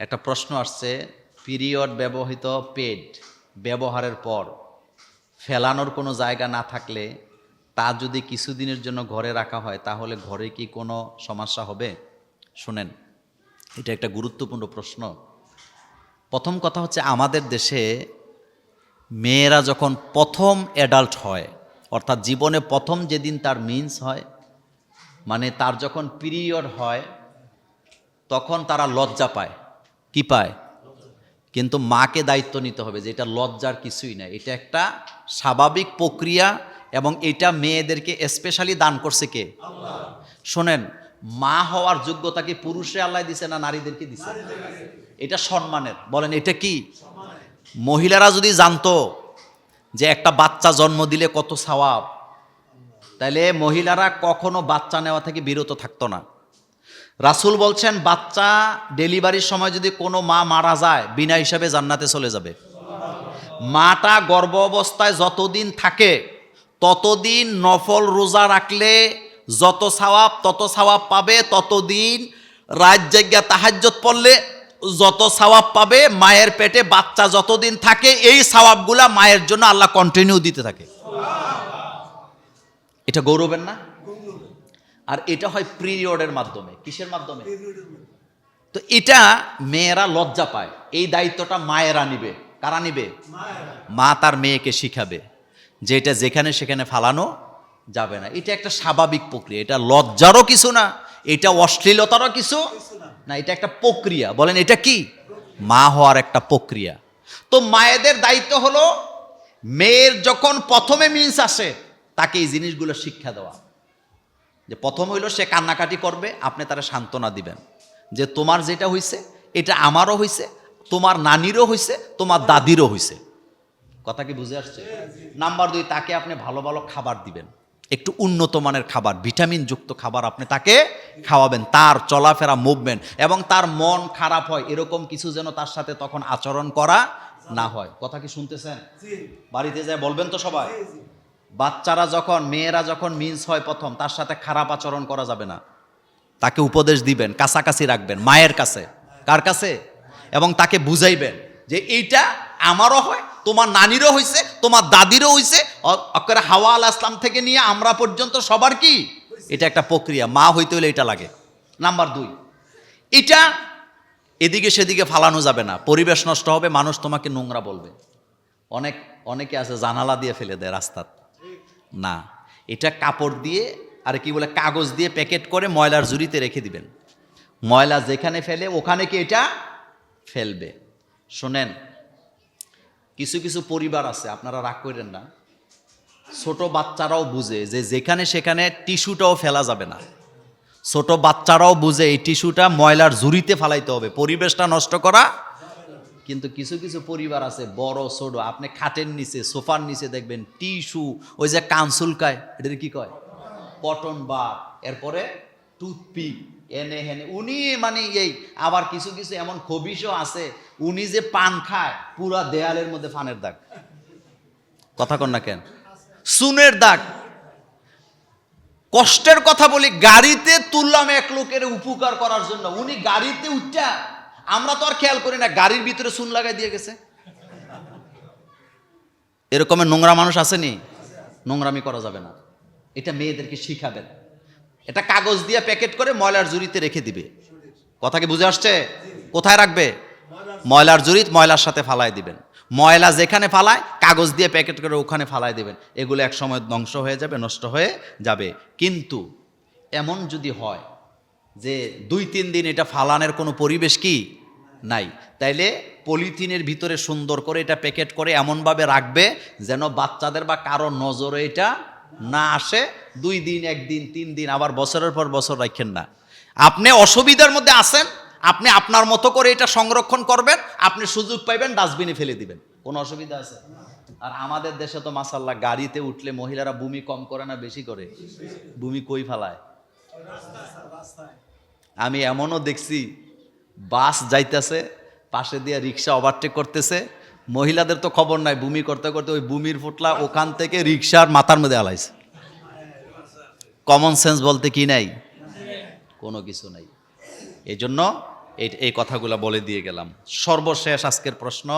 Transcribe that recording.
একটা প্রশ্ন আসছে, পিরিয়ড ব্যবহৃত পেড ব্যবহারের পর ফেলানোর কোনো জায়গা না থাকলে তা যদি কিছুদিনের জন্য ঘরে রাখা হয়, তাহলে ঘরে কি কোনো সমস্যা হবে? শুনেন, এটা একটা গুরুত্বপূর্ণ প্রশ্ন। প্রথম কথা হচ্ছে, আমাদের দেশে মেয়েরা যখন প্রথম অ্যাডাল্ট হয়, অর্থাৎ জীবনে প্রথম যেদিন তার মিন্স হয় মানে তার যখন পিরিয়ড হয়, তখন তারা লজ্জা পায়। কি পায়? কিন্তু মাকে দায়িত্ব নিতে হবে যে এটা লজ্জার কিছুই না। এটা একটা স্বাভাবিক প্রক্রিয়া এবং এটা মেয়েদেরকে স্পেশালি দান করছে কে? শোনেন, মা হওয়ার যোগ্যতা কি পুরুষে আল্লাহ দিছে না নারীদেরকে দিছে? এটা সম্মানের। বলেন, এটা কি? মহিলারা যদি জানতো যে একটা বাচ্চা জন্ম দিলে কত সওয়াব তাহলে মহিলারা কখনো বাচ্চা নেওয়া থেকে বিরত থাকতো না। রাসুল বলছেন, বাচ্চা ডেলিভারির সময় যদি কোনো মা মারা যায়, বিনা হিসাবে জান্নাতে চলে যাবে। মাটা গর্ভ অবস্থায় যতদিন থাকে, ততদিন নফল রোজা রাখলে যত সওয়াব তত সওয়াব পাবে, ততদিন রাত জায়গা তাহাজ্জত পড়লে যত সওয়াব পাবে, মায়ের পেটে বাচ্চা যতদিন থাকে, এই সওয়াবগুলা মায়ের জন্য আল্লাহ কন্টিনিউ দিতে থাকে। এটা গৌরবের না? আর এটা হয় পিরিয়ডের মাধ্যমে কিসের মাধ্যমে? তো এটা মেয়েরা লজ্জা পায়। এই দায়িত্বটা মায়েরা নিবে। কারা নিবে? মা তার মেয়েকে শিখাবে। যে এটা যেখানে সেখানে ফালানো যাবে না। এটা একটা স্বাভাবিক প্রক্রিয়া। এটা লজ্জারও কিছু না এটা অশ্লীলতারও কিছু না। এটা একটা প্রক্রিয়া। বলেন এটা কি? মা হওয়ার একটা প্রক্রিয়া। তো মায়েদের দায়িত্ব হলো মেয়ের যখন প্রথমে মিন্স আসে তাকে এই জিনিসগুলো শিক্ষা দেওয়া। যে প্রথম হইল সে কান্নাকাটি করবে আপনি তারা সান্ত্বনা দিবেন। যে তোমার যেটা হইছে এটা আমারও হইছে তোমার নানিরও হইছে তোমার দাদিরও হইছে। কথা কি বুঝে আসছে? নাম্বার দুই তাকে আপনি ভালো ভালো খাবার দিবেন। একটু উন্নত মানের খাবার ভিটামিন যুক্ত খাবার আপনি তাকে খাওয়াবেন। তার চলাফেরা মুভমেন্ট এবং তার মন খারাপ হয় এরকম কিছু যেন তার সাথে তখন আচরণ করা না হয়। কথা কি শুনতেছেন? বাড়িতে যায় বলবেন তো সবাই? বাচ্চারা যখন, মেয়েরা যখন মিন্স হয় প্রথম, তার সাথে খারাপ আচরণ করা যাবে না। তাকে উপদেশ দিবেন, কাছাকাছি রাখবেন, মায়ের কাছে। কার কাছে? এবং তাকে বুঝাইবেন যে এইটা আমারও হয়, তোমার নানিরও হয়েছে তোমার দাদিরও হয়েছে অক্ষরে হাওয়া আল আসলাম থেকে নিয়ে আমরা পর্যন্ত সবার কি? এটা একটা প্রক্রিয়া, মা হইতে হলে এটা লাগে। নাম্বার দুই, এটা এদিকে সেদিকে ফালানো যাবে না। পরিবেশ নষ্ট হবে, মানুষ তোমাকে নোংরা বলবে। অনেক, অনেকে আছে জানালা দিয়ে ফেলে দেয় রাস্তার। না, এটা কাপড় দিয়ে, আর কি বলে, কাগজ দিয়ে প্যাকেট করে ময়লার জুড়িতে রেখে দিবেন। ময়লা যেখানে ফেলে, ওখানে কি এটা ফেলবে? শোনেন, কিছু কিছু পরিবার আছে, আপনারা রাগ করেন না। ছোট বাচ্চারাও বুঝে যে যেখানে সেখানে টিস্যুটাও ফেলা যাবে না। ছোট বাচ্চারাও বুঝে এই টিস্যুটা ময়লার জুড়িতে ফালাইতে হবে, পরিবেশটা নষ্ট করা কিন্তু কিছু কিছু পরিবার আছে, বড়, ছোট, আপনি খাটের নিচে, সোফার নিচে দেখবেন টিস্যু, ওই যে কানসুলকায় এটার কি কয়? কটন বা এরপরে টুথপিক, এনে হেনে, উনি মানে এই, আবার কিছু কিছু এমন খবিসও আছে, উনি যে পান খায়, পুরা দেয়ালের মধ্যে ফানের দাগ। কথা কন না কেন? সুনের দাগ। কষ্টের কথা বলি, গাড়িতে তুললাম এক লোকের উপকার করার জন্য, উনি গাড়িতে উঠটা আমরা তো আর খেয়াল করি না, গাড়ির ভিতরে সুন লাগাই দিয়ে গেছে। এরকমের নোংরা মানুষ আসেনি? নোংরামি করা যাবে না। এটা মেয়েদেরকে শিখাবেন এটা কাগজ দিয়ে প্যাকেট করে ময়লার জুড়িতে রেখে দিবে। কথা কি বুঝে আসছে? কোথায় রাখবে? ময়লার জুড়িত ময়লার সাথে ফালাই দিবেন। ময়লা যেখানে ফালায়, কাগজ দিয়ে প্যাকেট করে ওখানে ফালাই দেবেন। এগুলো এক সময় ধ্বংস হয়ে যাবে, নষ্ট হয়ে যাবে। কিন্তু এমন যদি হয় যে দুই, তিন দিন এটা ফালানের কোনো পরিবেশ কি? নাই। তাইলে পলিথিনের ভিতরে সুন্দর করে এটা প্যাকেট করে এমনভাবে রাখবে যেন বাচ্চাদের বা কারও নজরে এটা না আসে। দুই দিন একদিন তিন দিন, আবার বছরের পর বছর রাখেন না। আপনি অসুবিধার মধ্যে আসেন আপনি আপনার মতো করে এটা সংরক্ষণ করবেন, আপনি সুযোগ পাইবেন, ডাস্টবিনে ফেলে দিবেন। কোনো অসুবিধা আছে? আর আমাদের দেশে তো মাসাল্লাহ গাড়িতে উঠলে মহিলারা ভূমি কম করে না, বেশি করে? ভূমি কই ফালায়? আমি এমনও দেখছি, বাস যাইতেছে, পাশে দিয়ে রিক্সা ওভারটেক করতেছে। মহিলাদের তো খবর নাই, বুমি করতে করতে ওই বুমির ফুটলা ওখান থেকে রিক্সার মাথার মধ্যে আলাইছে। কমন সেন্স বলতে কি নাই? কোনো কিছু নাই। এই জন্য এই এই কথাগুলো বলে দিয়ে গেলাম। সর্বশেষ আজকের প্রশ্ন